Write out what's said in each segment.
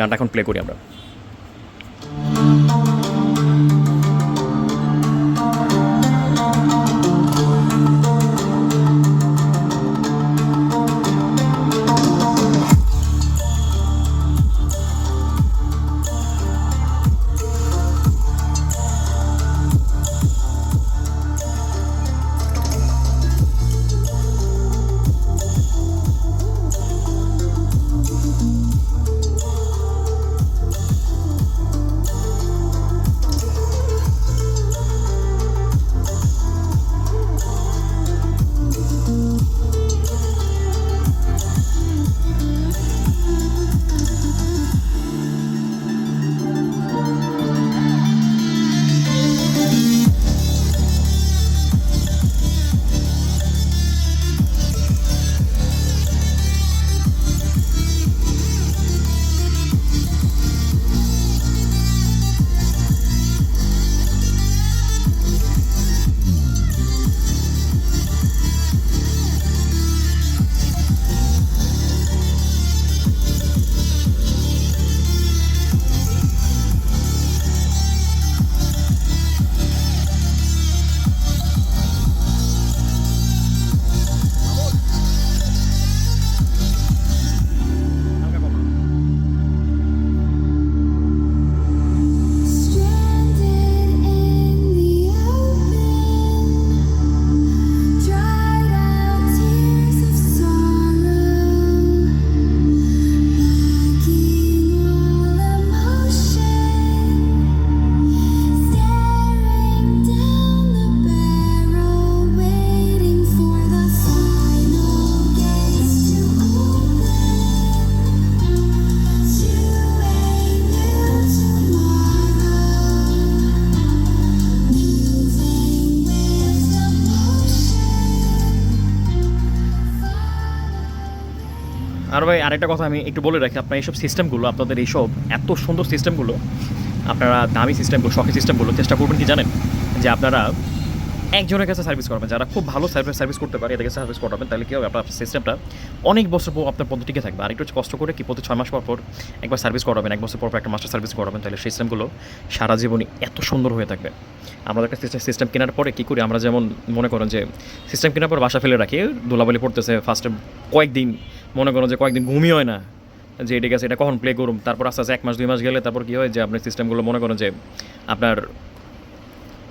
গানটা এখন প্লে করি আমরা। আর ভাই, আরেকটা কথা আমি একটু বলে রাখি, আপনার এইসব সিস্টেমগুলো আপনাদের এইসব এত সুন্দর সিস্টেমগুলো আপনারা দামি সিস্টেমগুলো শখের সিস্টেমগুলো চেষ্টা করবেন কি জানেন? যে আপনারা একজনের কাছে সার্ভিস করবেন। যারা খুব ভালো সার্ভিস সার্ভিস করতে পারে, এদের কাছে সার্ভিস করাবেন, তাহলে কি হবে? আপনার সিস্টেমটা অনেক বছর পর আপনার পদ্ধতি টিকে থাকবে। আর একটু কষ্ট করে কি প্রতি ছয় মাস পর পর একবার সার্ভিস করাবেন, এক বছর পর পর একটা মাস্টার সার্ভিস করাবেন, তাহলে সিস্টেমগুলো সারা জীবনই এত সুন্দর হয়ে থাকবে। আমাদের কাছে সিস্টেম কেনার পরে কী করি? আমরা যেমন মনে করেন যে সিস্টেম কেনার পর বাসা ফেলে রাখি, ধুলাবালি পড়তেছে ফার্স্টে কয়েকদিন মনে করো যে কয়েকদিন ঘুমই হয় না, যে এটা গেছে, এটা কখন প্লে করুম? তারপর আস্তে আস্তে এক মাস, দুই মাস গেলে তারপর কী হয় যে আপনার সিস্টেমগুলো মনে করেন যে আপনার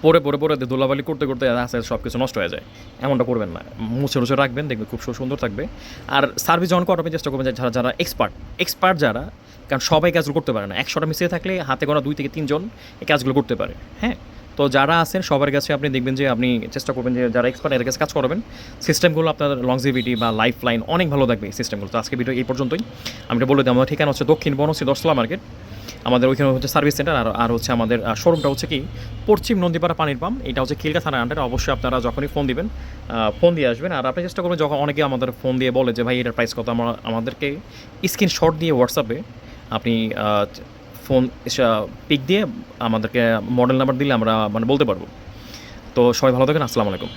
পরে পরে পরে ধুলাবালি করতে করতে আস্তে আস্তে সব কিছু নষ্ট হয়ে যায়। এমনটা করবেন না। মুছে মুছে রাখবেন, দেখবেন খুব সুন্দর থাকবে। আর সার্ভিস যখন করাবেন চেষ্টা করবেন যারা যারা এক্সপার্ট এক্সপার্ট যারা, কারণ সবাই কাজগুলো করতে পারে না। একশোটা মিশিয়ে থাকলে হাতে গোনা দুই থেকে তিনজন এই কাজগুলো করতে পারে। হ্যাঁ? তো যারা আছেন, সবার কাছে আপনি দেখবেন যে আপনি চেষ্টা করবেন যে যারা এক্সপার্ট এদের কাছে কাজ করবেন। সিস্টেমগুলো আপনার লংজিভিটি বা লাইফ লাইন অনেক ভালো থাকবে এই সিস্টেমগুলো তো আজকে ভিডিও এই পর্যন্তই। আমি বলে দিই আমাদের ঠিকানা হচ্ছে দক্ষিণ বনশ্রী দশলা মার্কেট আমাদের ওইখানে হচ্ছে সার্ভিস সেন্টার আর আর হচ্ছে আমাদের শোরুমটা হচ্ছে কি? পশ্চিম নন্দীপাড়া পানির পাম্প। এটা হচ্ছে খিলকা থানার আন্ডারে অবশ্যই আপনারা যখনই ফোন দিবেন ফোন দিয়ে আসবেন। আর আপনি চেষ্টা করবেন যখন অনেকে আমাদের ফোন দিয়ে বলে যে, ভাই, এটার প্রাইস কত? আমরা, আমাদেরকে স্ক্রিনশট দিয়ে হোয়াটসঅ্যাপে আপনি ফোন পিক দিয়ে আমাদেরকে মডেল নাম্বার দিলে আমরা মানে বলতে পারব। তো সবাই ভালো থাকেন, আসসালামু আলাইকুম।